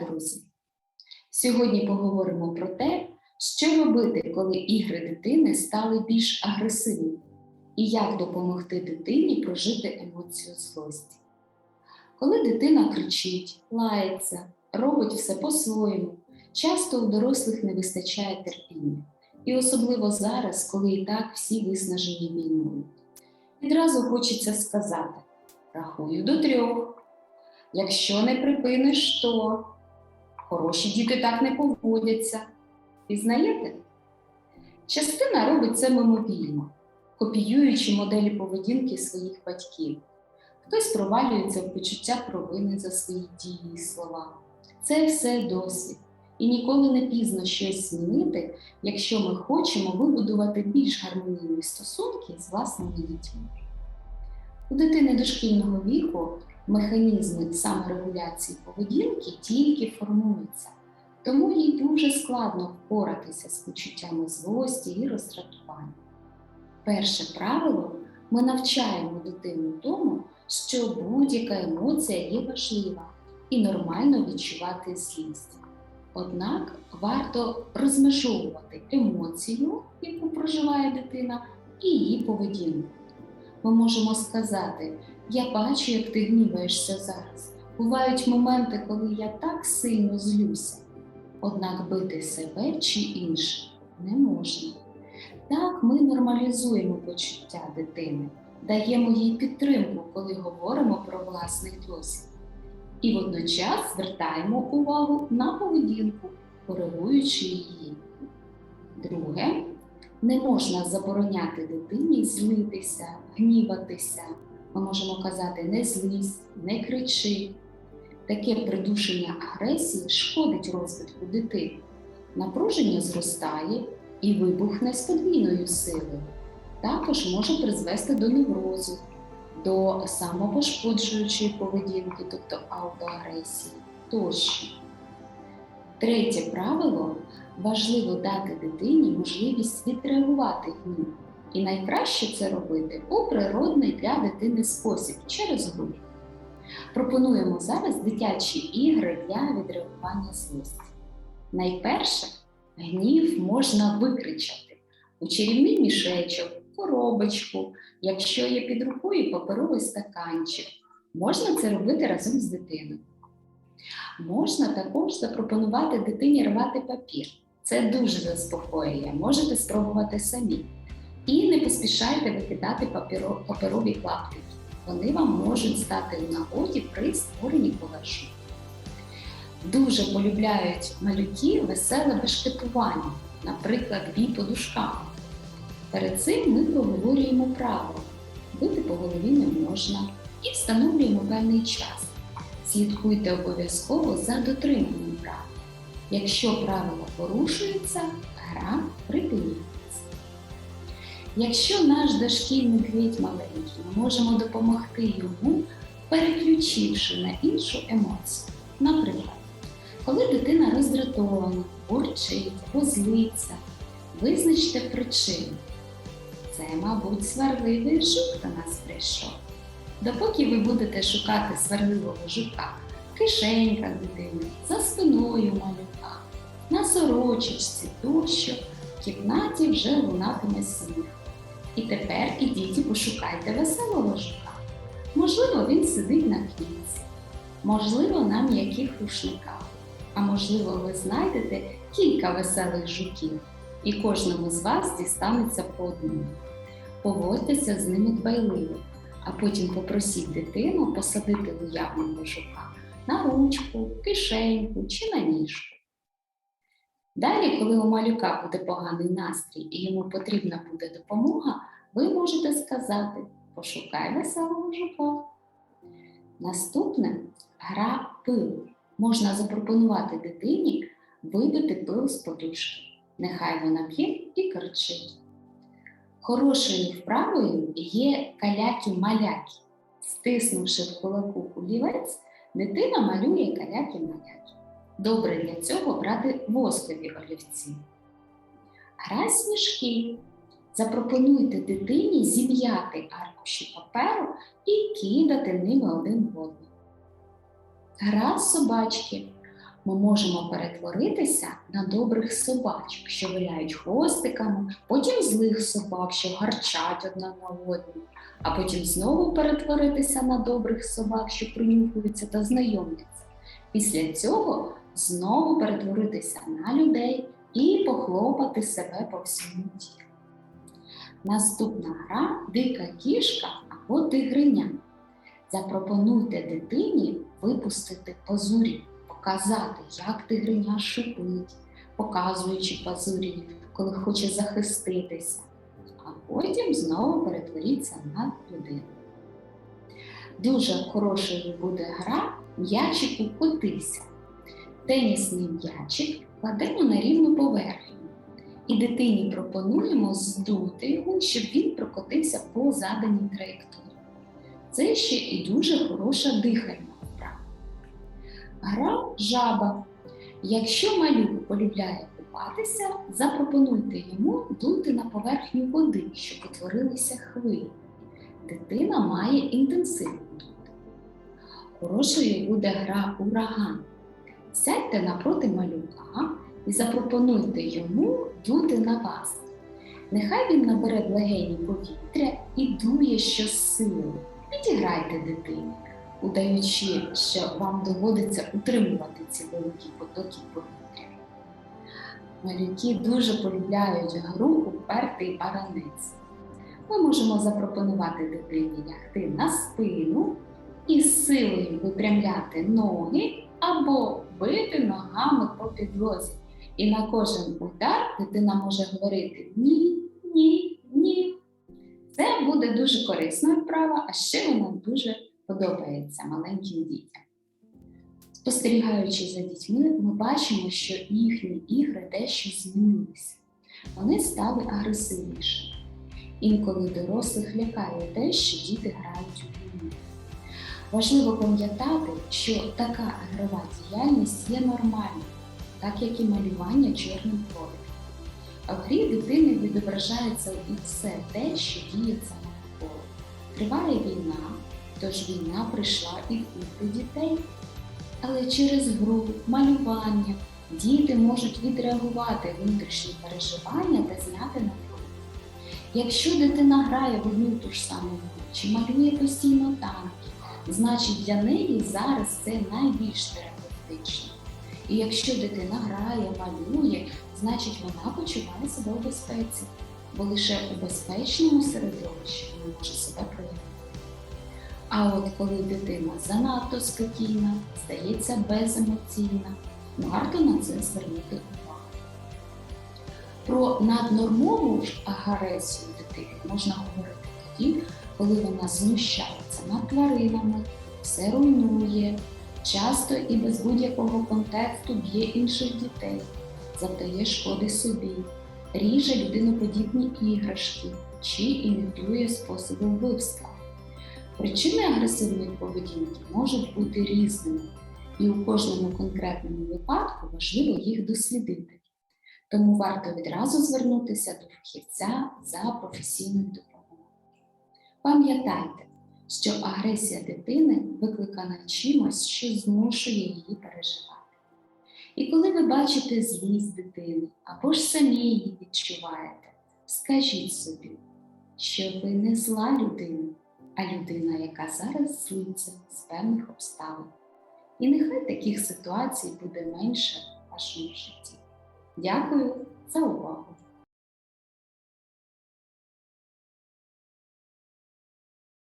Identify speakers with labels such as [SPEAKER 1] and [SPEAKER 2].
[SPEAKER 1] Друзі! Сьогодні поговоримо про те, що робити, коли ігри дитини стали більш агресивними, і як допомогти дитині прожити емоцію злості. Коли дитина кричить, лається, робить все по-своєму, часто у дорослих не вистачає терпіння, і особливо зараз, коли і так всі виснажені війною. Відразу хочеться сказати: рахую до трьох. Якщо не припиниш, то хороші діти так не поводяться. Пізнаєте? Частина робить це мимовільно, копіюючи моделі поведінки своїх батьків. Хтось провалюється в почуття провини за свої дії і слова. Це все досвід. І ніколи не пізно щось змінити, якщо ми хочемо вибудувати більш гармонійні стосунки з власними дітьми. У дитини дошкільного віку механізми саморегуляції поведінки тільки формуються, тому їй дуже складно впоратися з почуттями злості і роздратування. Перше правило ми навчаємо дитину тому, що будь-яка емоція є важлива і нормально відчувати злість. Однак варто розмежовувати емоцію, яку проживає дитина, і її поведінку. Ми можемо сказати, я бачу, як ти гніваєшся зараз. Бувають моменти, коли я так сильно злюся. Однак бити себе чи інше не можна. Так ми нормалізуємо почуття дитини, даємо їй підтримку, коли говоримо про власний досвід. І водночас звертаємо увагу на поведінку, коригуючи її. Друге, не можна забороняти дитині злитися, гніватися. Ми можемо казати не злізь, не кричи. Таке придушення агресії шкодить розвитку дитини. Напруження зростає і вибухне з подвійною силою. Також може призвести до неврозу, до самопошкоджуючої поведінки, тобто аутоагресії тощо. Третє правило важливо дати дитині можливість відреагувати гнів. І найкраще це робити у природний для дитини спосіб через гру. Пропонуємо зараз дитячі ігри для відреагування злості. Найперше, гнів можна викричати у чарівний мішечок, коробочку, якщо є під рукою паперовий стаканчик. Можна це робити разом з дитиною. Можна також запропонувати дитині рвати папір. Це дуже заспокоює, можете спробувати самі. І не поспішайте викидати паперо- паперові клаптики. Вони вам можуть стати у нагоді при створенні колажу. Дуже полюбляють малюки веселе бешкетування, наприклад, бій подушками. Перед цим ми проговорюємо правила. Бити по голові не можна і встановлюємо певний час. Слідкуйте обов'язково за дотриманням правил. Якщо правила порушуються, гра припиняється. Якщо наш дошкільник геть маленький, ми можемо допомогти йому, переключивши на іншу емоцію. Наприклад, коли дитина роздратована, бурчить або злиться, визначте причину. Це, мабуть, сварливий жук до нас прийшов. Допоки ви будете шукати сварливого жука в кишеньках дитини, за спиною малюка, на сорочечці тощо, в кімнаті вже лунатиме сміх. І тепер ідіть і пошукайте веселого жука. Можливо, він сидить на квітці, можливо, на м'яких рушниках, а можливо, ви знайдете кілька веселих жуків, і кожному з вас дістанеться по одному. Поводьтеся з ними дбайливо, а потім попросіть дитину посадити уявного жука на ручку, кишеньку чи на ніжку. Далі, коли у малюка буде поганий настрій і йому потрібна буде допомога, ви можете сказати Пошукай веселого жука. Наступне гра пил. Можна запропонувати дитині вибити пил з подушки. Нехай вона п'є і кричить. Хорошою вправою є каляки-маляки. Стиснувши в кулаку олівець, дитина малює каляки-маляки. Добре для цього брати воскові олівці. Гра сніжки. Запропонуйте дитині зім'яти аркуші паперу і кидати ними один в одного. Гра собачки. Ми можемо перетворитися на добрих собачок, що виляють хвостиками, потім злих собак, що гарчать одна на одну, а потім знову перетворитися на добрих собак, що принюхуються та знайомляться. Після цього знову перетворитися на людей і похлопати себе по всьому тілу. Наступна гра дика кішка або тигриня. Запропонуйте дитині випустити пазурі, показати, як тигриня шипить, показуючи пазурі, коли хоче захиститися, а потім знову перетворіться на людину. Дуже хорошою буде гра м'ячику котися. Тенісний м'ячик кладемо на рівну поверхню. І дитині пропонуємо здути його, щоб він прокотився по заданій траєкторії. Це ще і дуже хороша вправа. Гра жаба. Якщо малюк полюбляє купатися, запропонуйте йому дути на поверхню води, щоб утворилися хвилі. Дитина має інтенсивно дути. Хорошою буде гра ураган. Сядьте напроти малюка і запропонуйте йому дути на вас. Нехай він набере легені повітря і дує щосили. Підіграйте дитині, удаючи, що вам доводиться утримувати ці великі потоки повітря. Малюки дуже полюбляють гру упертий баранець. Ми можемо запропонувати дитині лягти на спину і силою випрямляти ноги або бити ногами по підлозі. І на кожен удар дитина може говорити ні, ні, ні. Це буде дуже корисна вправа, а ще вона дуже подобається маленьким дітям. Спостерігаючи за дітьми, ми бачимо, що їхні ігри дещо змінилися. Вони стали агресивнішими. Інколи дорослих лякає те, що діти грають у війну. Важливо пам'ятати, що така ігрова діяльність є нормальною, так як і малювання чорним кольором. А в грі дитини відображається і все те, що діється навколо. Триває війна, тож війна прийшла і в ігри дітей. Але через гру, малювання діти можуть відреагувати внутрішні переживання та зняти напругу. Якщо дитина грає в одну ту ж саму гру чи малює постійно танки, значить для неї зараз це найбільш терапевтично. І якщо дитина грає, малює, значить вона почуває себе у безпеці, бо лише у безпечному середовищі вона може себе проявити. А от коли дитина занадто спокійна, здається беземоційна, варто на це звернути увагу. Про наднормову ж агресію дитини можна говорити тоді, коли вона знущається над тваринами, все руйнує, часто і без будь-якого контексту б'є інших дітей, завдає шкоди собі, ріже людиноподібні іграшки чи імітує способи вбивства. Причини агресивної поведінки можуть бути різними, і у кожному конкретному випадку важливо їх дослідити. Тому варто відразу звернутися до фахівця за професійною допомогою. Пам'ятайте, що агресія дитини викликана чимось, що змушує її переживати. І коли ви бачите злість дитини або ж самі її відчуваєте, скажіть собі, що ви не зла людина, а людина, яка зараз злиться з певних обставин. І нехай таких ситуацій буде менше в вашому житті. Дякую за увагу!